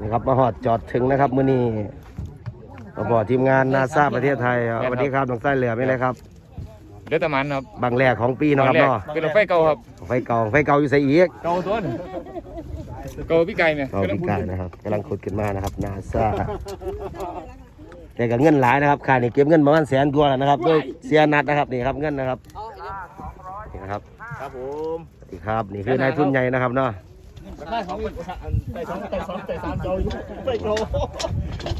นี่ครับมาหอดจอดถึงนะครับมื้อนี้มาบอกทีมงานนาซาประเทศไทยสวัสดีครับน้องไส้เหลือไม่เลยครับเดือดตะมันครับบางแรกของปีเนาะครับแรกเนาะเป็นรถไฟเก่าครับไฟเก่าไฟเก่าอยู่ใส่อีกเก่าตัวนึงเก่าพี่ไก่เนี่ยเราพิการนะครับกำลังขุดขึ้นมานะครับนาซาแต่กับเงินหลายนะครับค่านี่เก็บเงินประมาณแสนกว่าแล้วนะครับด้วยเสียนัดนะครับนี่ครับเงินนะครับ นี่นะครับครับผมสวัสดีครับนี่คือนายทุนใหญ่นะครับเนาะได้ของอีกใส่สองใส่สองใส่สามเจ้าอยู่ใส่โก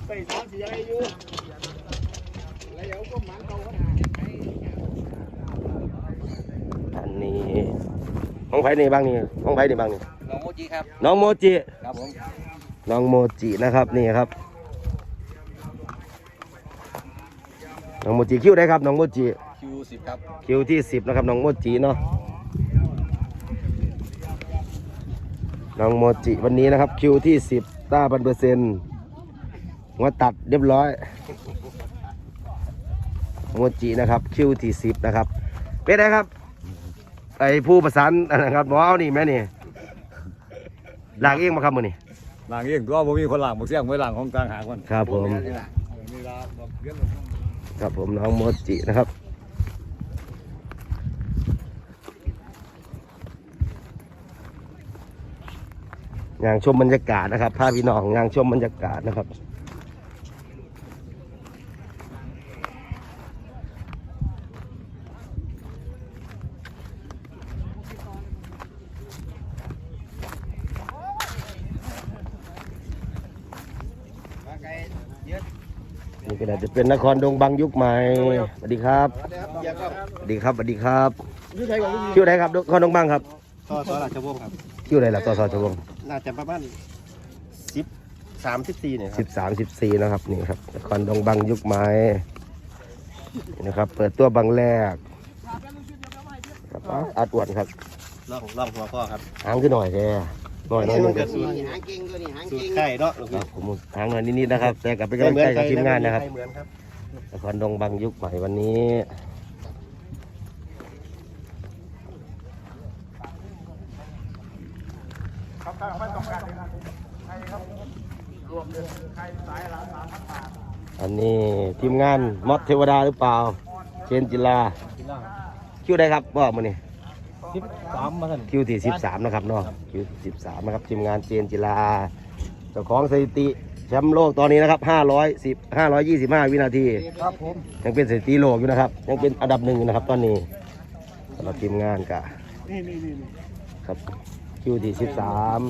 ใส่สามสี่ยังอยู่แล้วเดี๋ยวก็หมันเก่าก็ได้อันนี้ห้องไผ่นี่บ้างนี่ห้องไผ่นี่บ้างนี่น้องโมจิครับน้องโมจิครับผมน้องโมจินะครับนี่ครับน้องโมจิคิวได้ครับน้องโมจิ คิวสิบครับคิวที่สิบนะครับน้องโมจิเนาะน้องโมจิวันนี้นะครับคิวที่สิบต้าพันเปอร์เซ็นต์หัวตัดเรียบร้อยโมจินะครับคิวที่สิบนะครับเป็นไงครับ ไอผู้ประสานอันนะครับหมอเอานี่แม่นี่ลากเองมาครับมือนี่หลังเองตัวผมมีคนหลังผมเสียงไว้หลังของกลางหาคนครับผม นี่ละบอกเรื่อง ครับผมน้องโมจินะครับ งานชมบรรยากาศนะครับพาพี่น้องงานชมบรรยากาศนะครับนี่ก็อาจจะเป็นนครดงบางยุคใหม่สวัสดีครับสวัสดีครับสวัสดีครับยูไทยของยูคิวไหนครับนครดงบางครับต่อต่อหลักชวงครับคิวไหนล่ะต่อสอชวง น่าจะประมาณสิบสามสิบสี่เนี่ยคสิรับบสามสิบสี่นะครับนี่ครับนครดงบางยุคใหม่นี่นะครับ เปิดตัวบางแรกครับอาตวนครับล่องล่องหัวข้อครับหางขึ้นหน่อยแค่หน่อยหน่อยหนึงครับสูตรสูตรไข่เนาะครับผมหางหน่อยนิดๆนะครับ แต่กับเป็นกำลังใจกับทีมงานนะครับ เหมือนครับ นครดงบางยุคใหม่วันนี้ อันนี้ทีมงานมอดเทวดาหรือเปล่า เชนจิลาคิวได้ครับบอกมานี่สิบสามมาสั่นคิวที่สิบสามนะครับเนาะคิวสิบสามนะครับทีมงานเจนจิลาเจ้าของสถิติแชมป์โลกตอนนี้นะครับห้าร้อยสิบห้าร้อยยี่สิบห้าวินาทีครับผมยังเป็นสถิติโลกอยู่นะครับ ยังเป็นอันดับหนึ่งอยู่นะครับตอนนี้สำหรับทีมงานกะนี่นี่นี่ครับ คิวที่สิบสาม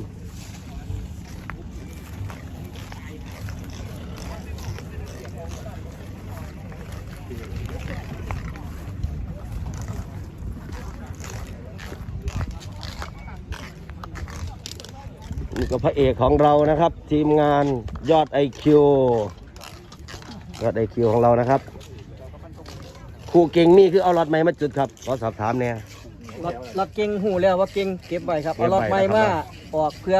นี่ก็พระเอกของเรานะครับ ทีมงานยอดไอคิวยอดไอคิวของเรานะครับครูเก่งนี่คือเอาหลอดไม้มาจุดครับ ขอสอบถามเนี่ย รถรถเก่งหูแล้วว่าเก่งเก็บไว้ครับเอารถเก็บใหไว้ม่นะครับมาออกเพื่อ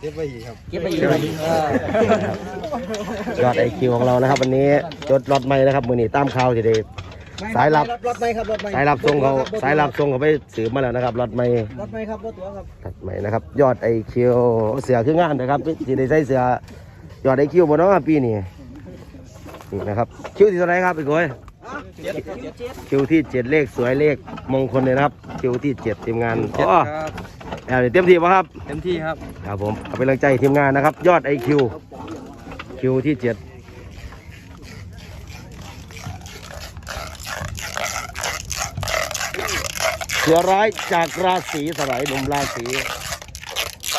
เก็บไว้อีกครับเก็บไปอีกครับเออยอดไอคิวของเรานะครับ วันนี้จดรถใหม่นะครับมือนี้ตามข่าวทีเดียวสายลับรถใหม่ครับรถใหม่สายลับส่งเขาสายลับส่งเขาไปสืบมาแล้วนะครับรถใหม่รถใหม่ครับรถตัวครับรถใหม่นะครับ ยอดไอคิวเสือคืองานนะครับที่ได้ใส่เสือยอดไอคิวบนน้องปีนี้นี่นะครับคิวที่เท่าไหรครับพี่โก้ยเจ็ดเจ็ดเจ็ด คิวที่เจ็ดเลขสวยเลขมงคลเลยนะครับ คิวที่เจ็ดทีมงานอ๋อแอบเต็มที่ป่ะครับ เต็มที่ครับ ครับผมเอาเป็นกำลังใจให้ทีมงานนะครับ ยอดไอคิวคิวที่เจ็ดเสือร้ายจากราศีสลายหนุ่มราศี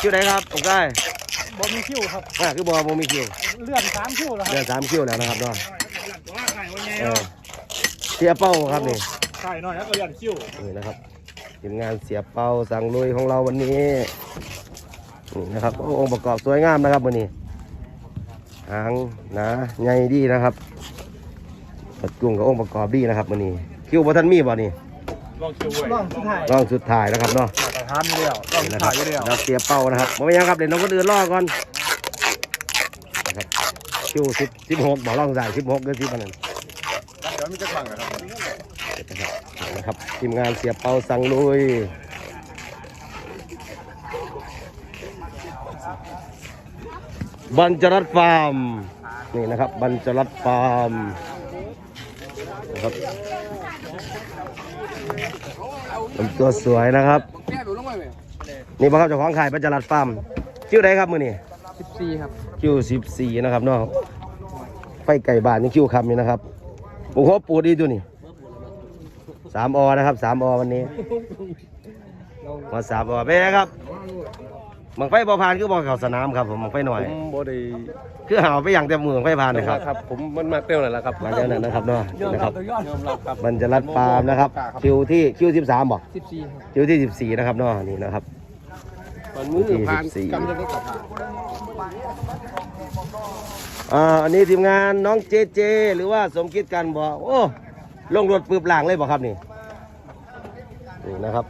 คิวไหนครับผมได้บมีคิวครับอ่าคือบอมมีคิว เลื่อนสามคิวแล้วคเดืรัอบนสามคิวแล้วนะครับเนาะ เออเสียเป้าครับนี่ไข่หน่อยแล้วก็เรียนคิ้วนี่นะครับทีมงานเสียเป้าสั่งลุยของเราวันนี้นี่นะครับโอ้องค์ประกอบสวยงามนะครับวันนี้หางหนาใหญ่ดีนะครับปัดจุงกับองค์ประกอบดีนะครับวันนี้ คิวบ่ทันมีบ่นี่ลองคิ้วไว้ล่องสุดท้ายร่องสุดท้ายนะครับเนาะแต่ทานเดียวลองนี่นะคถ่ารับยเดียวเราเสียเป้านะครับบ่เป็นหยังครับเดี๋ยวน้องคนอื่นรอก่อนนะครับคิวสิบสิบหกบอกร่องสายสิบหกเดือนสิบอันนั้นเดี๋ยว มีจะฟังนะครับนะครับทีมงานเสียเป้าสั่งลุยบัญจรัตฟาร์มนี่นะครับบัญจรัตฟาร์มนะครับเป็นตัวสวยนะครับนี่บ่ครับเจ้าของขายบัญจรัตฟาร์มคิวไหนครับมือนี่สิบสี่ครับคิวสิบสี่นะครับเนาะไฟไก่บ้านนี่คิวคำนี่นะครับ โอ้โหปูดีตัวนี่สามอนะครับสามอวันนี้มาสามอเป็นไงครับมังไฟบอพานคือบอกเขาสนามครับผมมังไฟหน่อยผมบ่ได้คือหาไปอย่างแต่มือมังไฟพานนะครับครับ ผมมันมาเต้วนั่นแหละครับมาเจ้านั้นนะครับเนาะนะครับยอมรับครับบรรจรัตฟาร์มนะครับ คิวที่คิวสิบสามบอกสิบสี่ครับคิวที่สิบสี่นะครับเนาะนี่นะครับมันมือที่ผ่านสิบสี่กำจะได้กับผ่าน อ่าอันนี้ทีมงานน้องเจเจ หรือว่าสมคิดกันบอกโอ้ลงรถปืบหลางเลยบอกครับนี่นี่นะครับ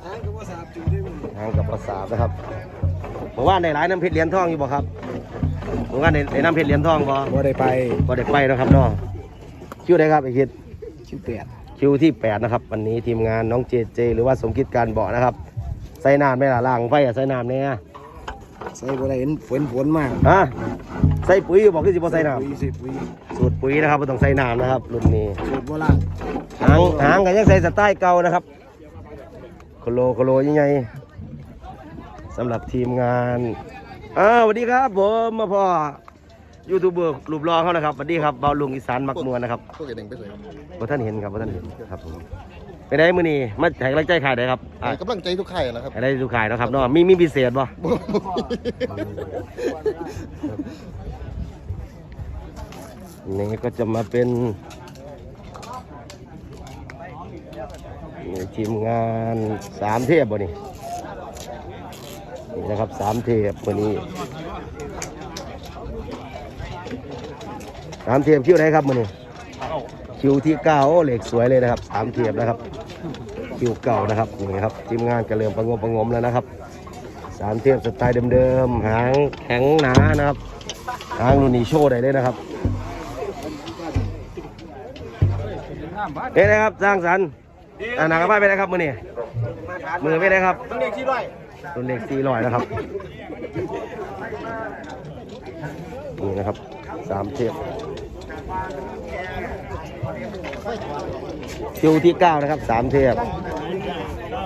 ทางกับภาษาทนะครับผมว่าในหลายน้ำเพชรเหรียญทองอยู่บ่ครับผมว่าในในน้ำเพชรเหรียญทองบ่บ่ได้ไปบ่ได้ไปนะครับเนาะคิวไหนครับไอ้คิดชิ้นแปดคิวที่แปดนะครับวันนี้ทีมงานน้องเจเจ หรือว่าสมคิดการบอกนะครับใส่น้ำไม่ละล่างไฟอะใส่น้ำเนี่ยใส่บ่ได้เห็นฝนฝนมากฮะ ใส่ปุ๋ยอยู่บอกคือสิบ่ใส่น้ปุ๋ยสิปุ๋ยำสูตรปุ๋ยนะครับไม่ต้องใส่น้ำนะครับ รุ่นนี้สูตรโบราณหางหางกันยังใส่สไตล์เก่านะครับโคโลโคโลยังไงสำหรับทีมงานอ้าวสวัสดีครับผมมาพ่อยูทูบเบอร์รูปรอเขานะครับสวัสดีครับเบาลุงอีสานมักนวลนะครับพวกเด็กไปเลยบ่ท่านเห็นครับบ่ท่านเห็นครับผม ไปได้มื้อนี้มาให้กำลังใจขายได้ครับอะกำลังใจทุกข่ายนะครับ ให้ได้ดูขายเนาะครับเนาะมีมีพิเศษบ่นี่ก็จะมาเป็นนี่ทีมงานสามเทพบ่นี่นี่นะครับสามเทพวันนี้สามเทพคิวไหนครับมื้อนี้คิวที่เก้าโอ้เหล็กสวยเลยนะครับสามเทพนะครับ คิวเก่านะครับนี่ครับทีมงานกระเริ่มประงมประงมแล้วนะครับสามเทียบสไตล์เดิมๆหางแข็งหนานะครับหางรุ่นนี้โชว์ได้เลยนะครับเป็นไงครับสร้างสรรค์อ่าหนังกระพายไปไหนครับมือนี่มือไปไหนครับต้องเรียกที่ด้วยรุ่นเล็กสี่ร้อยนะครับนี่นะครับสามเทียบ คิวที่เก้านะครับสามเทียบ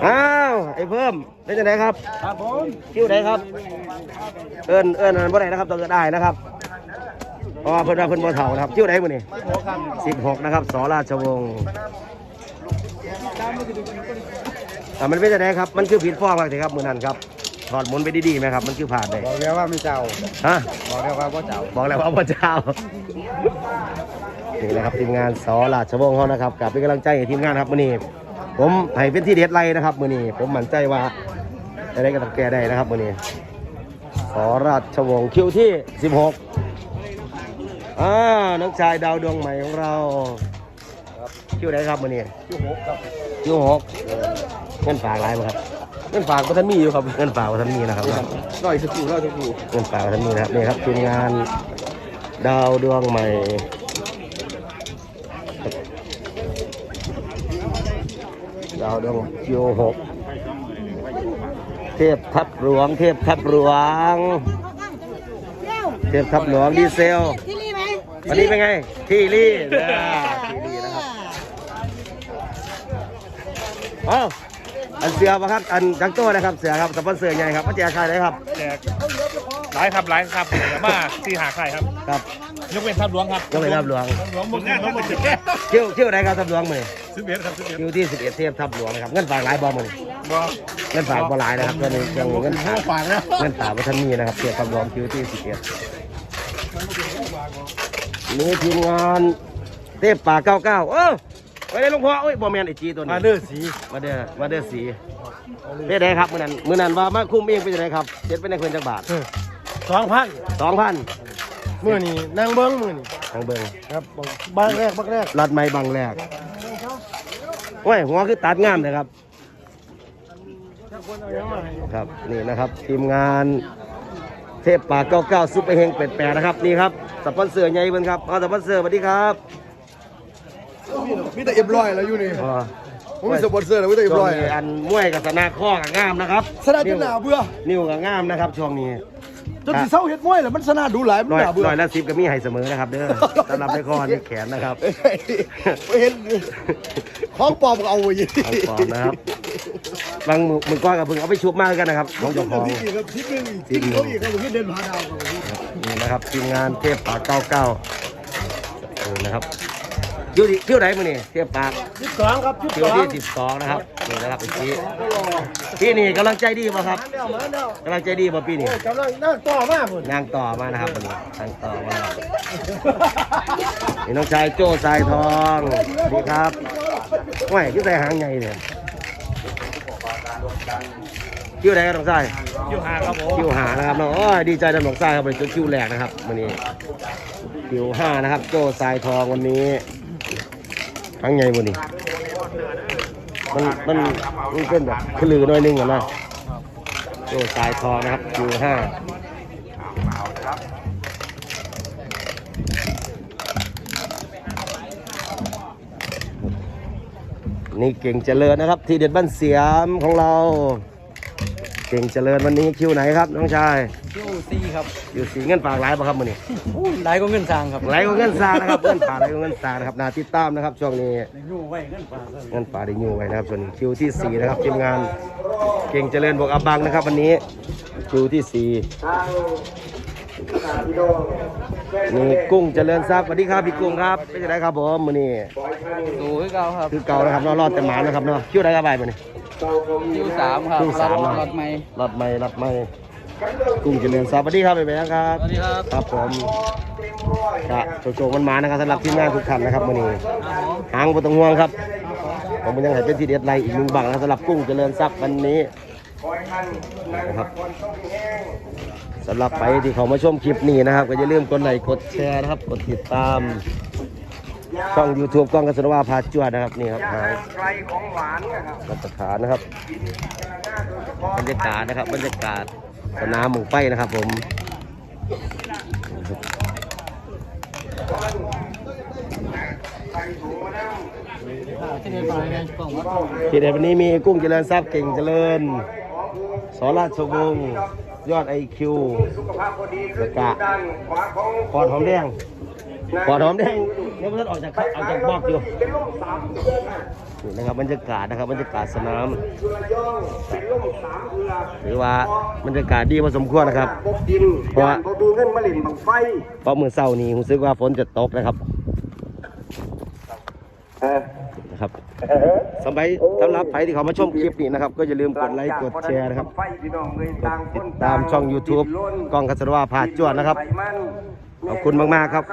อ้าวไอ้เพิ่มเป็นยังไงครับครับผมคิวไหนครับ เอิ้นเอิ้นอันบ่ได้นะครับต้องเอิ้นได้นะครับเพราะว่าเพิ่นว่าเพิ่นบ่เฒ่านะครับคิวไหนมื้อนี้16นะครับสราชวงศ์อ่ามันเป็นจังไดครับมันคือผิดฟองมากสิครับมื้อนั้นครับถอดหมุนไปดีๆไหมครับ มันคือผ่านได้บอกแล้วว่าไม่เจ้าฮะบอกแล้วว่าบ่เจ้าบอกแล้วว่าพระเจ้า นี่แหละครับทีมงานสอราชวงศ์เขานะครับกับเป็นกำลังใจให้ทีมงานครับมื้อนี้ผมให้เป็นที่เด็ดไล่นะครับมื้อนี้ผมมั่นใจว่าอะไรก็ต้องแก้ได้นะครับมื้อนี้สอราชวงศ์คิวที่ 16อ่าน้องชายดาวดวงใหม่ของเราคิวไหนครับมื้อนี้คิวหกครับคิวหกเงินฝากหลายไหมครับเงินฝากประทันมีอยู่ครับเงินฝากประทันมีนะครับร้อยสักครู่ร้อยสักครู่เงินฝากประทันมีนะครับนี่ครับทีมงานดาวดวงใหม่ ดาวดวงคิวหกเทพทับหลวง เทพทับหลวง เทพทับหลวงดีเซลที่นี่ไหมวันนี้เป็นไง ที่รี่นะที่รี่นะครับอ๋ออันเสือปะครับ อันจังโต้นะครับ เสือครับสปอนเซอร์ใหญ่ครับมาแจกใครเลยครับแจกหลายครับหลายครับเดี๋ยวมาที่หาใครครับครับ ยกเว้นทับหลวงครับยกไปทับหลวงทับหลวงหมดงานหลวงหมดจุดเที่ยวเที่ยวไหนครับทับหลวงมือ สิบเอ็ดครับสิบเอ็ดคิวที่11เทพทับหลวงนะครับเงินฝากหลายบอมือบ่เงินฝากบ่หลายนะครับตอนนี้ยังเงินฝากฝากแล้วเงินฝากว่าท่านมีนะครับเทียบกับรวมคิวที่สิบเอ็ดนี่ทีมงานเทพป่าเก้าเก้าเออไปได้หลวงพ่อโอ้ยบอแมนไอจีตัวนี้มาเด้อสีมาเด้อมาเด้อสีเป็นไงครับมื่อนั้นมื่อนั้นว่ามาคุ้มเองเป็นไงครับเจ็ดเป็นในคนจักบาทสองพันสองพันมือนี่นางเบิ้งมือนี่ทางเบิงครับบ้านแรกบ้านแรกรัดไม้บังแรก โอ้ยหัวคือตัดงามเลยครับ ครับนี่นะครับทีมงานเทพป่าเก้าซุปเปอร์เฮงเป็ดแปดนะครับนี่ครับสปอนเซอร์ใหญ่เบิ้งครับเอาสปอนเซอร์สวัสดีครับมีแต่เอ็มร้อยแล้วอยู่นี่อ๋อผมมีสปอนเซอร์แล้วไม่ได้ช่วร้งอยนี้อันมวยกับสนาข้อกับงามนะครับสนาจนหนาเบื่อ นิ้วกับงามนะครับช่วงนี้ จนสิเศร้าเฮ็ดมวยแหละมันสนาดูหลายมันร้อยหนาเบื่อร้อยละสิบก็มีให้เสมอนะครับเด้อสำหรับในข้อนี่แขนนะครับไม่เห็นของปลอมก็เอาไว้ยิของปลอมนะครับบางมือมือก้อนกับพึ่งเอาไปชุบมากกันนะครับของเจ้าของที่ครับที่นึงที่เขาอีกครับผมที่เดินผาดาวครับผมนี่นะครับทีมงานเทพปากเก้าเก้านี่นะครับ อยู่ที่เที่ยวไหนมานี่เทพปากสิบสองครับสิบเที่ยสวองที่สิบสองนะครับนี่นะครับเป็นพี่พี่นี่กำลังใจดีป่ะครับเดี๋ยวมาเดี๋ยวกำลังใจดีป่ะพี่นี่กำลังนั่งต่อมากพุ่นนางต่อมานะครับวันนี้นางต่อมานี่น้องชายโจ้สายทองสวัสดีครับไม่คิดใส่หางใหญ่เนี่ยคิวไหนกันน้องชาย อยู่ห่างครับผมคิวหานะครับน้องโอ้ยดีใจนะน้องชายครับเป็นคิวแรกนะครับวันนี้คิวห้านะครับ โจ้สายทองวันนี้ หางใหญ่วันนี้มันมันมันเป็นแบบขลือน้อยนึงอะนะโจ้สายทอนะครับคิวห้านี่เก่งเจริญนะครับ ทีเด็ดบ้านเสียมของเรา ก่งเจริญวันนี้คิวไหนครับน้องชายคิวซีครับอยู่สีเงินปากหลายป่ะครับมือนี้หลายก็เงินสร้างครับไหลก็เงินซานะครับเงินป่าไหลก็เงินซานะครับนาติดตามนะครับช่วงนี้อยู่ไว้เงินฝากเงินป่าได้ยูไว้นะครับส่วนนี้คิวที่สี่นะครับทีมงาน เก่งเจริญบวกอับบังนะครับวันนี้คิวที่สี่นี่กุ้งเจริญทรัพย์สวัสดีครับพี่กุ้งครับเป็นยังไงครับผมมือนี้ดูให้เก่าครับคือเก่านะครับเนาะรอดแต่หมานะครับเนาะคิวไหนครับไปมือนี้ คิวสามครับคิวสามเนอะรถใหม่รถไม่รถไม่กุ้งเจริญทรัพย์สวัสดีครับเป็นไงครับ สวัสดีครับ ครับผมกะโจกมันมานะครับสำหรับทีมงานทุกท่านนะครับวันนี้หางบนตรงห่วงครับ ผมยังให้เป็นทีเด็ดไรอีกหนึ่งบังนะสำหรับกุ้งเจริญทรัพย์วันนี้นะครับสำหรับไปที่เขามาชมคลิปนี้นะครับ ก็อย่าลืมกดไลค์กดแชร์นะครับ กดติดตาม ช่อง YouTube กล้องกระสนวาพาจวดนะครับนี่ครับหางมาตรฐานนะครับบรรยากาศนะครับบรรยากาศสนามหมูไฟนะครับผมที่ไหนไปไงกล่องวัดที่เด็ดวันนี้มีกุ้งเจริญทรัพย์เก่งเจริญสอราชวงศ์ยอดไอคิวสกะปอดหอมแดง ปอดหอมแดงเนี่ยมันออกจากออกจากบอกอยู่นี่นะครับบรรยากาศนะครับบรรยากาศสนามถือว่าบรรยากาศดีพอสมควรนะครับเพราะว่าพอดูเงินมาหลินบังไฟเพราะมือเศร้านี้ผมซึกว่าฝนจะตกนะครับนะครับสำหรับสำหรับใครที่เขามาชมคลิปนี้นะครับ ก็อย่าลืมกดไลค์กดแชร์นะครับไฟพี่น้องเลยกต่างดคตินดตามช่อง YouTube กล้องกัสรวาพาจวดนะครับไปมัน ขอบคุณมาก ๆ ครับ